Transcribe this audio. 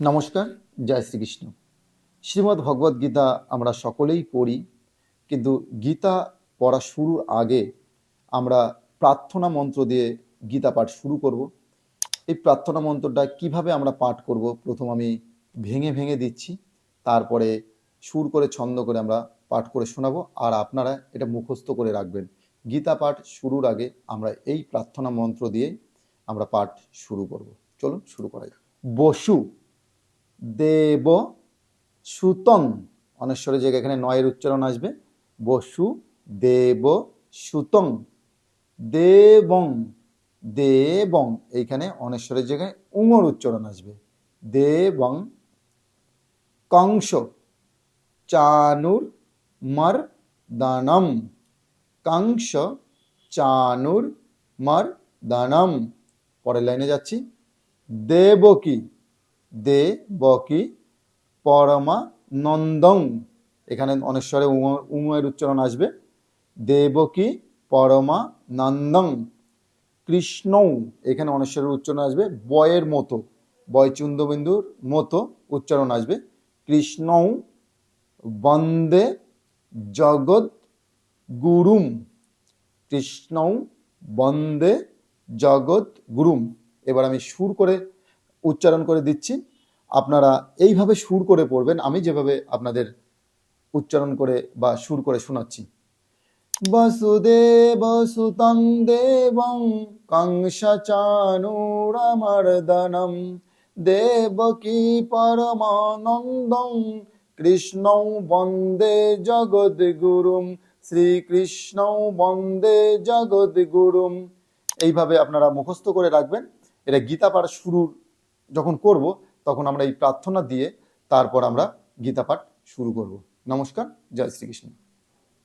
নমস্কার, জয় শ্রীকৃষ্ণ। শ্রীমদ্ ভগবদ গীতা আমরা সকলেই পড়ি, কিন্তু গীতা পড়া শুরুর আগে আমরা প্রার্থনা মন্ত্র দিয়ে গীতা পাঠ শুরু করব। এই প্রার্থনা মন্ত্রটা কীভাবে আমরা পাঠ করব প্রথম আমি ভেঙে ভেঙে দিচ্ছি, তারপরে সুর করে ছন্দ করে আমরা পাঠ করে শোনাবো, আর আপনারা এটা মুখস্থ করে রাখবেন। গীতা পাঠ শুরুর আগে আমরা এই প্রার্থনা মন্ত্র দিয়ে আমরা পাঠ শুরু করব। চলুন শুরু করা যাক। বসু দেব সুতং অনেশ্বরের জায়গায় এখানে নয়ের উচ্চারণ আসবে। বসু দেব সুতং দেবং দেবং। এইখানে অনেশ্বরের জায়গায় উঙর উচ্চারণ আসবে। দেবং, কংস, চানুর, মর, দানম। কংস, চানুর, মর, দানম। পরের লাইনে যাচ্ছি। দেবকী দেবকী পরমা, নন্দং। এখানে অনেশ্বরে উম- উমের উচ্চারণ আসবে। দেবকী পরমা, নন্দং। কৃষ্ণৌ, এখানে অনেশ্বরের উচ্চারণ আসবে। বয়ের মতো বয় চুন্দবিন্দুর মতো উচ্চারণ আসবে। কৃষ্ণৌ, বন্দে, জগৎ, গুরুম। কৃষ্ণৌ, বন্দে, জগৎ, গুরুম। এবার আমি সুর করে উচ্চারণ করে দিচ্ছি। আপনারা এইভাবে সুর করে পড়বেন, আমি যেভাবে আপনাদের উচ্চারণ করে বা সুর করে শোনাচ্ছি। বসুদেব সুতং দেবং কংসচানুরমর্দনম দেবকী পরমানন্দং, কৃষ্ণ বন্দে জগদ্গুরুম, শ্রীকৃষ্ণৌ বন্দে জগদ্গুরুম। এইভাবে আপনারা মুখস্থ করে রাখবেন। এটা গীতা পাঠ শুরুর যখন করব তখন আমরা এই প্রার্থনা দিয়ে তারপর আমরা গীতা পাঠ শুরু করব। নমস্কার জয় শ্রীকৃষ্ণ।